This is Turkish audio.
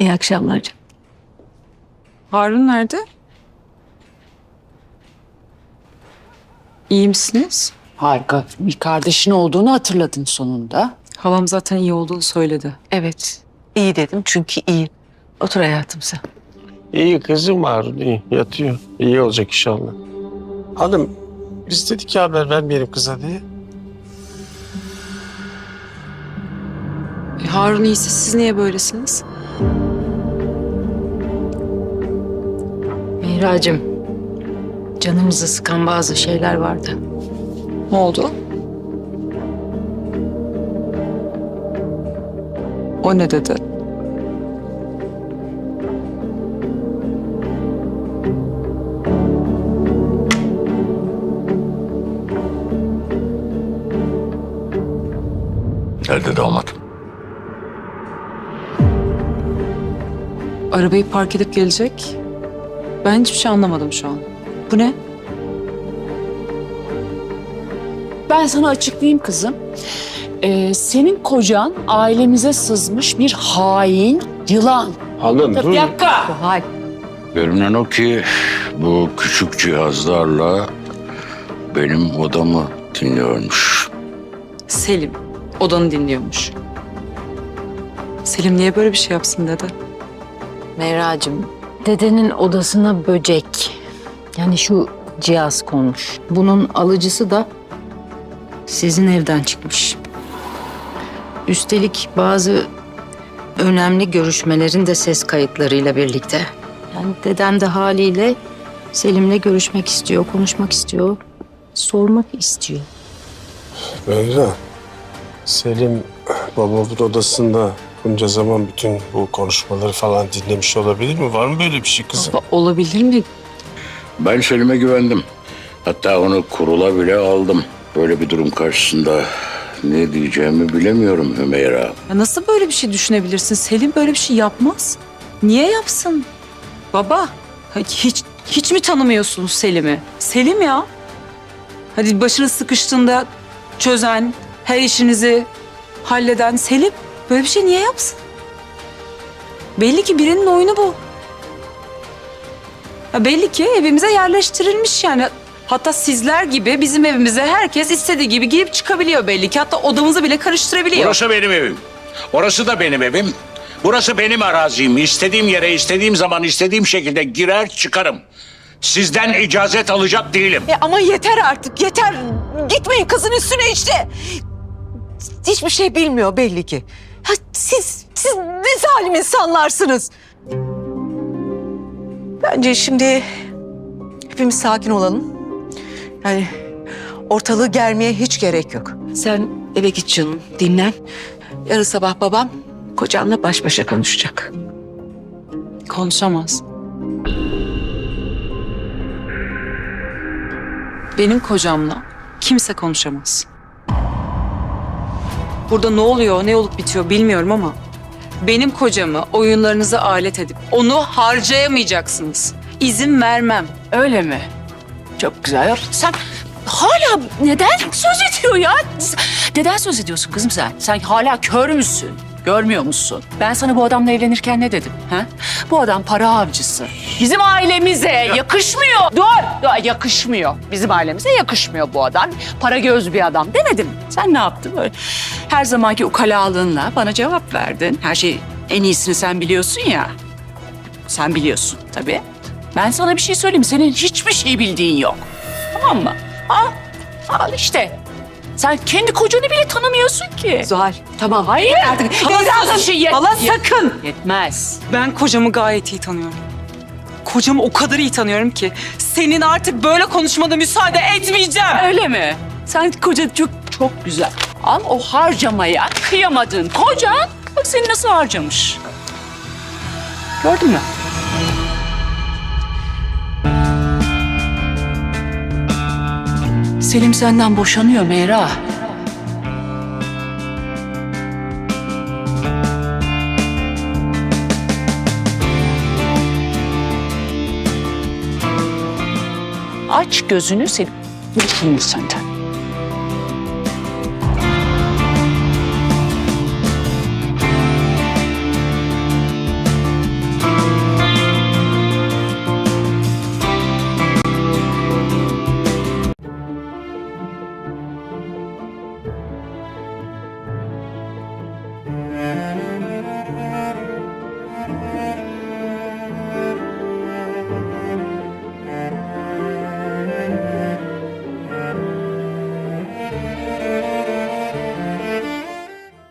İyi akşamlar canım. Harun nerede? İyi misiniz? Harika. Bir kardeşin olduğunu hatırladın sonunda. Halam zaten iyi olduğunu söyledi. Evet. iyi dedim çünkü iyi. Otur hayatım sen. İyi kızım Harun iyi yatıyor. İyi olacak inşallah. Hanım biz dedik ya haber vermeyelim kıza diye. E, Harun iyiyse siz niye böylesiniz? Mehracığım, canımızı sıkan bazı şeyler vardı. Ne oldu? O ne dedi? Nerede damat? Arabayı park edip gelecek. Ben hiçbir şey anlamadım şu an. Bu ne? Ben sana açıklayayım kızım. Ee, senin kocan ailemize sızmış bir hain, yılan. Hanım Bir dur. dakika. Zuhal. Görünen o ki bu küçük cihazlarla benim odamı dinliyormuş. Selim. Odanı dinliyormuş. Selim niye böyle bir şey yapsın dedi. Mehracığım, dedenin odasına böcek, yani şu cihaz konmuş. Bunun alıcısı da sizin evden çıkmış. Üstelik bazı önemli görüşmelerin de ses kayıtlarıyla birlikte. Yani deden de haliyle Selim'le görüşmek istiyor, konuşmak istiyor, sormak istiyor. Meyra. Selim babamın odasında bunca zaman bütün bu konuşmaları falan dinlemiş olabilir mi? Var mı böyle bir şey kızım? Baba, Olabilir mi? Ben Selim'e güvendim. Hatta onu kurula bile aldım. Böyle bir durum karşısında ne diyeceğimi bilemiyorum Hümeyra. Ya nasıl böyle bir şey düşünebilirsin? Selim böyle bir şey yapmaz. Niye yapsın? Baba, hiç hiç mi tanımıyorsunuz Selim'i? Selim ya. Hadi başınız sıkıştığında çözen, her işinizi halleden Selim. Böyle bir şey niye yapsın? Belli ki birinin oyunu bu. Ya belli ki evimize yerleştirilmiş yani. Hatta sizler gibi bizim evimize herkes istediği gibi girip çıkabiliyor belli ki. Hatta odamızı bile karıştırabiliyor. Burası benim evim. Orası da benim evim. Burası benim arazim. İstediğim yere, istediğim zaman, istediğim şekilde girer çıkarım. Sizden icazet alacak değilim. E ama yeter artık yeter. Gitmeyin kızın üstüne işte. Hiçbir şey bilmiyor belli ki. Ha, siz, siz ne zalim insanlarsınız. Bence şimdi hepimiz sakin olalım. Yani ortalığı germeye hiç gerek yok. Sen eve git canım, dinlen. Yarın sabah babam kocanla baş başa konuşacak. Konuşamaz. Benim kocamla kimse konuşamaz. Burada ne oluyor, ne olup bitiyor bilmiyorum ama benim kocamı oyunlarınıza alet edip onu harcayamayacaksınız. İzin vermem. Öyle mi? Çok güzel. Ya Sen hala neden söz ediyor ya? Neden söz ediyorsun kızım sen? Sen hala kör müsün? Görmüyor musun? Ben sana bu adamla evlenirken ne dedim? Ha? Bu adam para avcısı. Bizim ailemize yakışmıyor. Dur, dur, yakışmıyor. Bizim ailemize yakışmıyor bu adam. Para göz bir adam demedim. Sen ne yaptın böyle? Her zamanki ukalalığınla bana cevap verdin. Her şey en iyisini sen biliyorsun ya. Sen biliyorsun tabii. Ben sana bir şey söyleyeyim. Senin hiçbir şey bildiğin yok. Tamam mı? Al, al işte. Sen kendi kocanı bile tanımıyorsun ki. Zuhal tamam. Hayır artık. Hala- şey yet- Hala yet- sakın. Yetmez. Ben kocamı gayet iyi tanıyorum. Kocamı o kadar iyi tanıyorum ki senin artık böyle konuşmana müsaade etmeyeceğim. Öyle mi? Sen koca çok çok güzel. Al o harcamaya kıyamadığın kocan bak seni nasıl harcamış. Gördün mü? Selim senden boşanıyor Meyra. Aç gözünü Selim. Boşanıyor senden.